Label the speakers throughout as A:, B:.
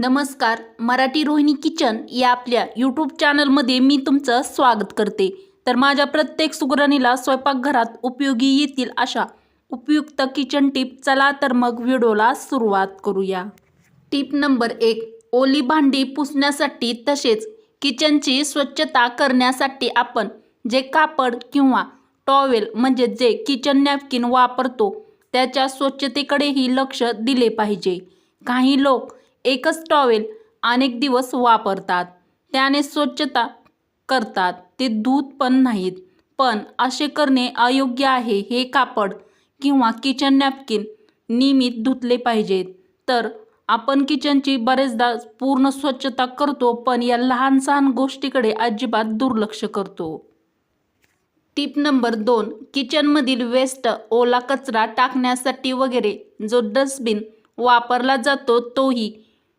A: नमस्कार मराठी रोहिणी किचन या आपल्या यूट्यूब चॅनलमध्ये मी तुमचं स्वागत करते. तर माझ्या प्रत्येक सुगरणीला स्वयंपाकघरात उपयोगी येतील अशा उपयुक्त किचन टिप चला तर मग व्हिडिओला सुरुवात करूया. टिप नंबर एक ओली भांडी पुसण्यासाठी तसेच किचनची स्वच्छता करण्यासाठी आपण जे कापड किंवा टॉवेल म्हणजे जे किचन नॅपकिन वापरतो त्याच्या स्वच्छतेकडेही लक्ष दिले पाहिजे. काही लोक एकच टॉवेल अनेक दिवस वापरतात. त्याने स्वच्छता करतात. ते धूत पण नाहीत. पण असे करणे अयोग्य आहे हे कापड किंवा किचन नॅपकिन नियमित धुतले पाहिजेत. तर आपण किचनची बरेचदा पूर्ण स्वच्छता करतो पण या लहान सहान गोष्टीकडे अजिबात दुर्लक्ष करतो. टिप नंबर दोन किचनमधील वेस्ट ओला कचरा टाकण्यासाठी वगैरे जो डस्टबिन वापरला जातो तोही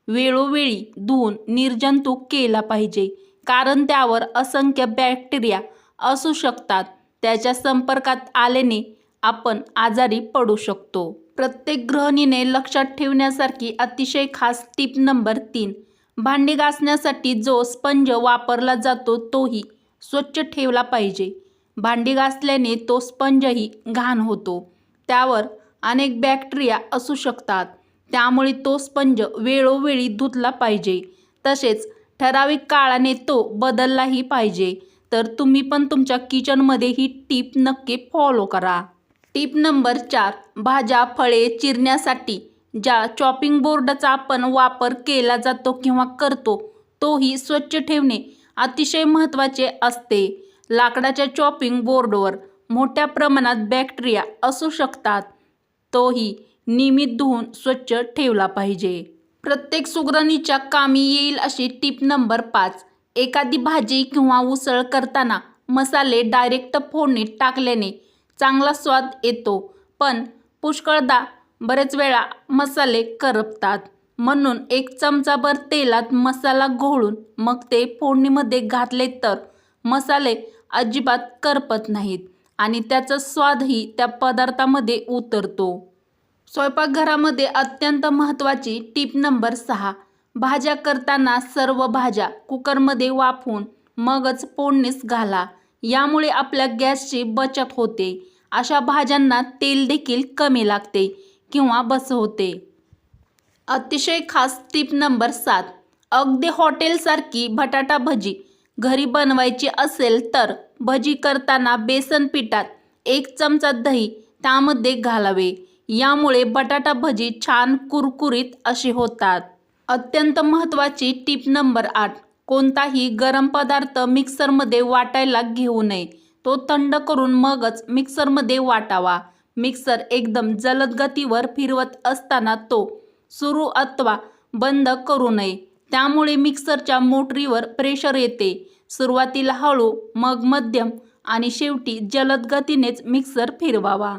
A: वेळोवेळी धुवून निर्जंतुक केला पाहिजे. कारण त्यावर असंख्य बॅक्टेरिया असू शकतात. त्याच्या संपर्कात आल्याने आपण आजारी पडू शकतो. प्रत्येक गृहिणीने लक्षात ठेवण्यासारखी अतिशय खास टीप नंबर तीन. भांडी घासण्यासाठी जो स्पंज वापरला जातो तोही स्वच्छ ठेवला पाहिजे. भांडी घासल्याने तो स्पंजही घाण होतो. त्यावर अनेक बॅक्टेरिया असू शकतात. त्यामुळे तो स्पंज वेळोवेळी धुतला पाहिजे. तसेच ठराविक काळाने तो बदललाही पाहिजे. तर तुम्ही पण तुमच्या किचनमध्ये ही टीप नक्की फॉलो करा. टीप नंबर चार भाज्या फळे चिरण्यासाठी ज्या चॉपिंग बोर्डचा आपण वापर केला जातो किंवा करतो तोही स्वच्छ ठेवणे अतिशय महत्त्वाचे असते. लाकडाच्या चॉपिंग बोर्डवर मोठ्या प्रमाणात बॅक्टेरिया असू शकतात. तोही नियमित धुवून स्वच्छ ठेवला पाहिजे. प्रत्येक सुगरणीच्या कामी येईल अशी टीप नंबर पाच. एखादी भाजी किंवा उसळ करताना मसाले डायरेक्ट फोडणीत टाकल्याने चांगला स्वाद येतो. पण पुष्कळदा बरेच वेळा मसाले करपतात. म्हणून एक चमचाभर तेलात मसाला घोळून मग ते फोडणीमध्ये घातले तर मसाले अजिबात करपत नाहीत आणि त्याचा स्वादही त्या पदार्थामध्ये उतरतो. स्वयंपाकघरामध्ये अत्यंत महत्त्वाची टीप नंबर सहा. भाज्या करताना सर्व भाज्या कुकरमध्ये वाफवून मगच फोडणीस घाला. यामुळे आपल्या गॅसची बचत होते. अशा भाज्यांना तेल देखील कमी लागते किंवा बसवते. अतिशय खास टीप नंबर सात. अगदी हॉटेलसारखी बटाटा भजी घरी बनवायची असेल तर भजी करताना बेसन पिठात एक चमचा दही त्यामध्ये घालावे. यामुळे बटाटा भजी छान कुरकुरीत अशी होतात. अत्यंत महत्त्वाची टीप नंबर आठ कोणताही गरम पदार्थ मिक्सरमध्ये वाटायला घेऊ नये. तो थंड करून मगच मिक्सरमध्ये वाटावा. मिक्सर एकदम जलद गतीवर फिरवत असताना तो सुरू अथवा बंद करू नये. त्यामुळे मिक्सरच्या मोटरीवर प्रेशर येते. सुरुवातीला हळू मग मध्यम आणि शेवटी जलद गतीनेच मिक्सर फिरवावा.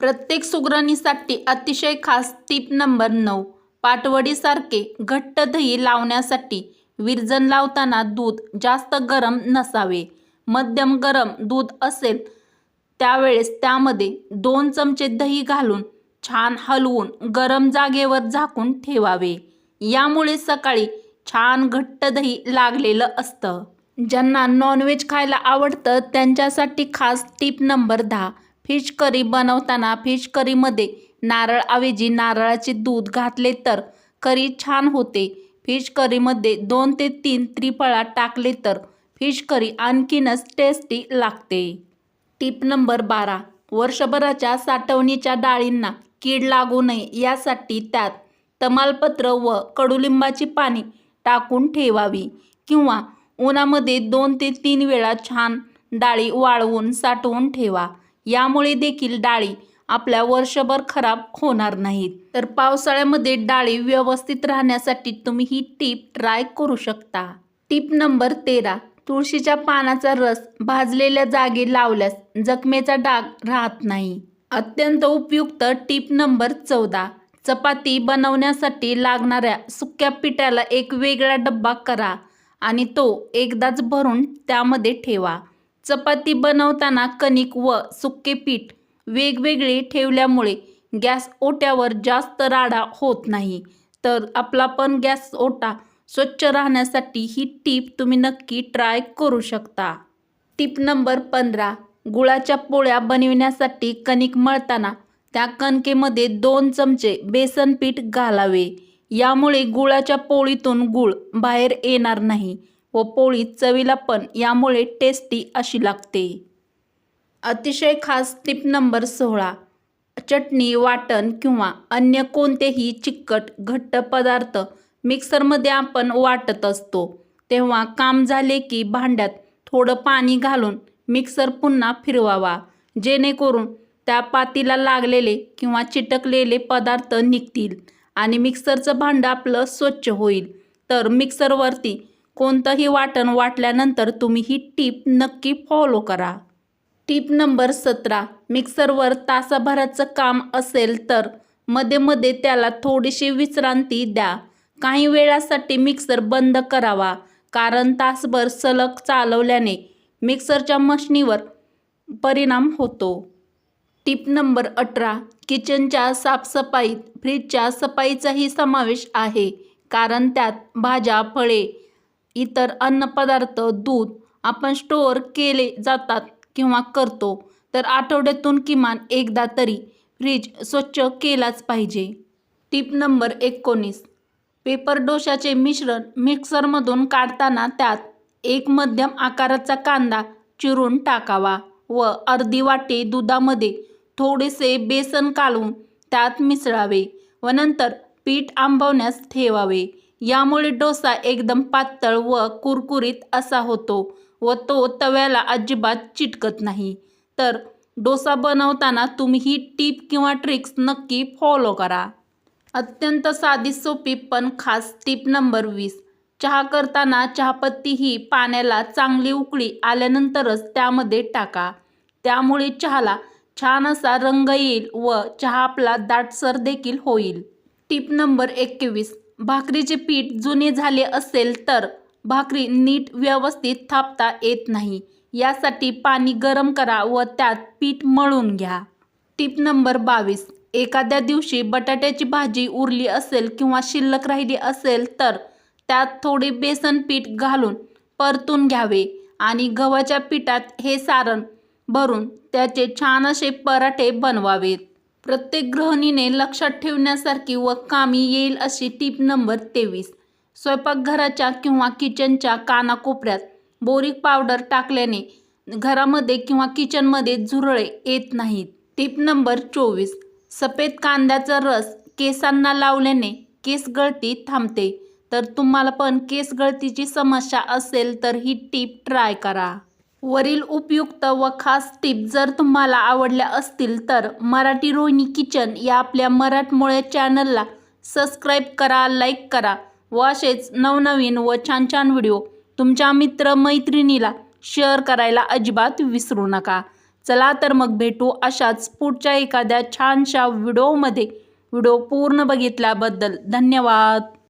A: प्रत्येक सुगरणीसाठी अतिशय खास टीप नंबर नऊ. पाटवडीसारखे घट्ट दही लावण्यासाठी विरजन लावताना दूध जास्त गरम नसावे. मध्यम गरम दूध असेल त्यावेळेस त्यामध्ये दोन चमचे दही घालून छान हलवून गरम जागेवर झाकून ठेवावे. यामुळे सकाळी छान घट्ट दही लागलेलं असतं. ज्यांना नॉनव्हेज खायला आवडतं त्यांच्यासाठी खास टीप नंबर दहा. फिश करी बनवताना फिश करीमध्ये नारळऐवजी नारळाचे दूध घातले तर करी छान होते. फिश करीमध्ये दोन ते तीन त्रिफळा टाकले तर फिश करी आणखीनच टेस्टी लागते. टीप नंबर बारा. वर्षभराच्या साठवणीच्या डाळींना कीड लागू नये यासाठी त्यात तमालपत्र व कडुलिंबाची पाने टाकून ठेवावी किंवा उन्हामध्ये दोन ते तीन वेळा छान डाळी वाळवून साठवून ठेवा. यामुळे देखील डाळी आपल्या वर्षभर खराब होणार नाहीत. तर पावसाळ्यामध्ये डाळी व्यवस्थित राहण्यासाठी तुम्ही ही टीप ट्राय करू शकता. टीप नंबर तेरा तुळशीच्या पानाचा रस भाजलेल्या जागी लावल्यास जखमेचा डाग राहत नाही. अत्यंत उपयुक्त टीप नंबर चौदा चपाती बनवण्यासाठी लागणाऱ्या सुक्या पिठाला एक वेगळा डब्बा करा आणि तो एकदाच भरून त्यामध्ये ठेवा. चपाती बनवताना कणिक व सुके पीठ वेगवेगळे ठेवल्यामुळे गॅस ओट्यावर जास्त राडा होत नाही. तर आपला पण गॅस ओटा स्वच्छ राहण्यासाठी ही टीप तुम्ही नक्की ट्राय करू शकता. टीप नंबर पंधरा गुळाच्या पोळ्या बनविण्यासाठी कणिक मळताना त्या कणकेमध्ये दोन चमचे बेसन पीठ घालावे. यामुळे गुळाच्या पोळीतून गूळ बाहेर येणार नाही. व पोळी चवीला पण यामुळे टेस्टी अशी लागते. अतिशय खास टिप नंबर सोळा. चटणी वाटण किंवा अन्य कोणतेही चिकट घट्ट पदार्थ मिक्सरमध्ये आपण वाटत असतो. तेव्हा काम झाले की भांड्यात थोडं पाणी घालून मिक्सर पुन्हा फिरवावा. जेणेकरून त्या पातीला लागलेले किंवा चिटकलेले पदार्थ निघतील आणि मिक्सरचं भांडं आपलं स्वच्छ होईल. तर मिक्सरवरती कोणतंही वाटण वाटल्यानंतर तुम्ही ही टीप नक्की फॉलो करा. टीप नंबर सतरा मिक्सरवर तासाभराचं काम असेल तर मध्ये मध्ये त्याला थोडीशी विश्रांती द्या. काही वेळासाठी मिक्सर बंद करावा कारण तासभर सलग चालवल्याने मिक्सरच्या मशनीवर परिणाम होतो. टीप नंबर अठरा किचनच्या साफसफाईत फ्रीजच्या सफाईचाही समावेश आहे कारण त्यात भाज्या फळे इतर अन्नपदार्थ दूध आपण स्टोअर केले जातात किंवा करतो तर आठवड्यातून किमान एकदा तरी फ्रीज स्वच्छ केलाच पाहिजे. टीप नंबर एकोणीस. पेपर डोशाचे मिश्रण मिक्सरमधून काढताना त्यात एक मध्यम आकाराचा कांदा चिरून टाकावा व अर्धी वाटी दुधामध्ये थोडेसे बेसन कालवून त्यात मिसळावे व नंतर पीठ आंबवण्यास ठेवावे. यामुळे डोसा एकदम पातळ व कुरकुरीत असा होतो व तो तव्याला अजिबात चिटकत नाही. तर डोसा बनवताना तुम्ही ही टीप किंवा ट्रिक्स नक्की फॉलो करा. अत्यंत साधी सोपी पण खास टीप नंबर वीस. चहा करताना चहापत्ती ही पाण्याला चांगली उकळी आल्यानंतरच त्यामध्ये टाका. त्यामुळे चहाला छान असा रंग येईल व चहा आपला दाटसर देखील होईल. टीप नंबर एकवीस. भाकरीचे पीठ जुने झाले असेल तर भाकरी नीट व्यवस्थित थापता येत नाही. यासाठी पाणी गरम करा व त्यात पीठ मळून घ्या. टीप नंबर बावीस. एखाद्या दिवशी बटाट्याची भाजी उरली असेल किंवा शिल्लक राहिली असेल तर त्यात थोडे बेसन पीठ घालून परतून घ्यावे आणि गव्हाच्या पिठात हे सारण भरून त्याचे छान असे पराठे बनवावेत. प्रत्येक गृहिणीने लक्षात ठेवण्यासारखी व कामी येईल अशी टीप नंबर तेवीस. स्वयंपाकघराच्या किंवा किचनच्या कानाकोपऱ्यात बोरिक पावडर टाकल्याने घरामध्ये किंवा किचनमध्ये झुरळे येत नाहीत. टीप नंबर चोवीस. सफेद कांद्याचा रस केसांना लावल्याने केस गळती थांबते. तर तुम्हाला पण केस गळतीची समस्या असेल तर ही टीप ट्राय करा. वरील उपयुक्त व खास टीप जर तुम्हाला आवडल्या असतील तर मराठी रोहिणी किचन या आपल्या मराठमोळ्या चॅनलला सबस्क्राईब करा लाईक करा व असेच नवनवीन व छान छान व्हिडिओ तुमच्या मित्रमैत्रिणीला शेअर करायला अजिबात विसरू नका. चला तर मग भेटू अशाच पुढच्या एखाद्या छानशा व्हिडिओमध्ये. व्हिडिओ पूर्ण बघितल्याबद्दल धन्यवाद.